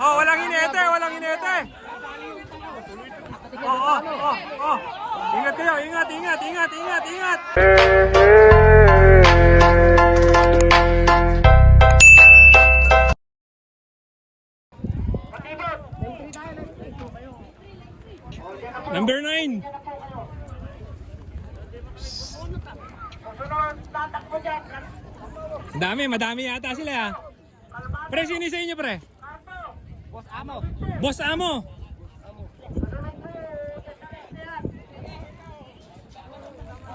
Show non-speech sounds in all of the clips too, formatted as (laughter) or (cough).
Oh, walang hinete, walang hinete. Oh, oh, oh, oh. Ingat kayo, ingat, ingat, ingat, ingat, ingat. Number 9. Dami, madami yata sila ah. Pre, sino sa inyo pre? Boss Amo. Boss Amo.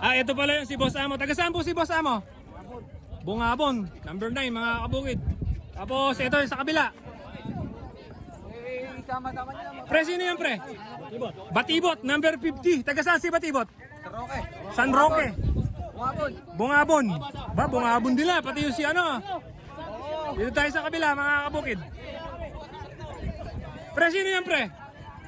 Ah, ito pala yung si Boss Amo. Taga saan po si Boss Amo? Bungabon, number 9 mga kabukid. Tapos ito yung sa kabila. Pre, sino yan pre? Batibot, number 50. Taga saan si Batibot? San Roque. Bungabon. Ba, bungabon nila. Pati yung si ano. Dito tayo sa kabila, mga kabukid. Pre, sino yan pre?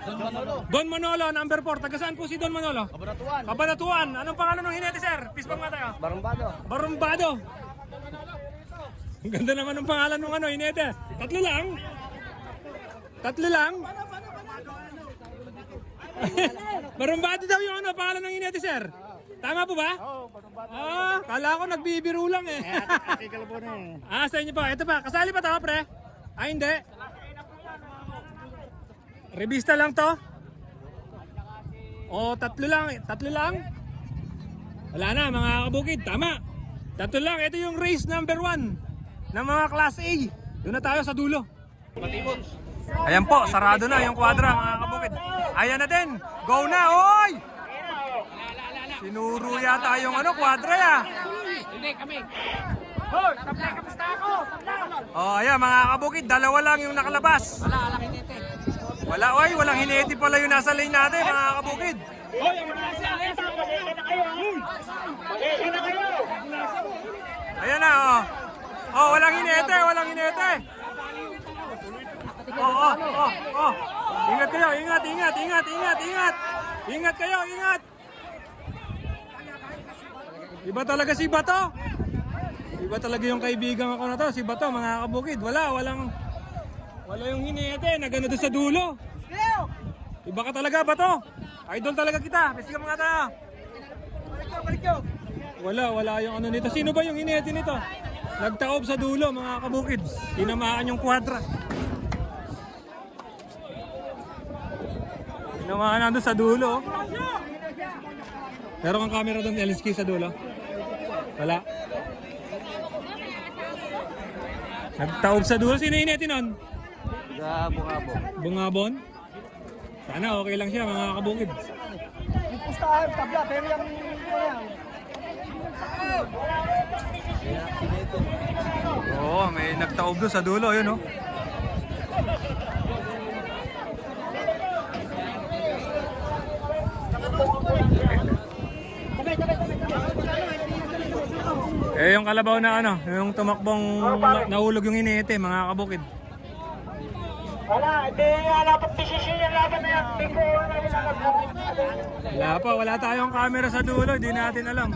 Don Manolo. Don Manolo, number 4. Taga saan po si Don Manolo? Kabaratuan. Kabanatuan. Anong pangalan ng hinete, sir? Pispang nga tayo. Barumbado. Barumbado. Ang ganda naman ng pangalan ng ano, hinete. Tatlo lang. Tatlo lang. (laughs) Barumbado daw yung ano, pangalan ng hinete, sir. Tama po ba? Oo, Barumbado. Ah, kala ko nagbibiro lang eh. Po na eh. ah, sa inyo pa. Ito pa, kasali pa to, pre? Ah, hindi. Revista lang to? O, tatlo lang. Tatlo lang? Wala na, mga kabukid. Tama. Tatlo lang. Ito yung race number one ng mga Class A. Doon na tayo sa dulo. Ayan po, sarado na yung kwadra, mga kabukid. Ayan na din. Go na, oy! Sinuro yata yung ano, kwadra ya. Hindi, kami. Oh, ayan mga kabukid, dalawa lang yung nakalabas. Wala, wala oy, walang hineti pala yung nasa lane natin, mga kabukid. Ayan na, oh. Oh, walang hinete, walang hinete. Oh, oh, oh, oh. Ingat kayo, ingat, ingat, ingat, ingat, ingat. Ingat kayo, ingat. Iba talaga si Bato. Iba talaga yung kaibigan ako na to, si Bato, mga kabukid. Wala, walang, wala yung hinete, nagano doon sa dulo. Iba ka talaga, Bato. Idol talaga kita. Pesi ka mga tayo. Wala, wala yung ano nito. Sino ba yung hinete nito? Nagtaob sa dulo, mga kabukid. Tinamaan yung kwadra. Tinamaan nandun sa dulo. Meron kang camera doon, LSK sa dulo? Wala. Nagtaob sa dulo. Sino hinete nun? Sa Bungabo. Bungabon? Sana okay lang siya, mga kabukid. Yung pustahan, tabla, pero yung... Oo, may nagtaob doon sa dulo, yun oh. Eh, yung kalabaw na ano, yung tumakbong na- nahulog yung hinete, mga kabukid. Wala, hindi dapat desisyon yung laban na yan. Hindi ko na nila Wala pa, wala tayong camera sa dulo, hindi natin alam.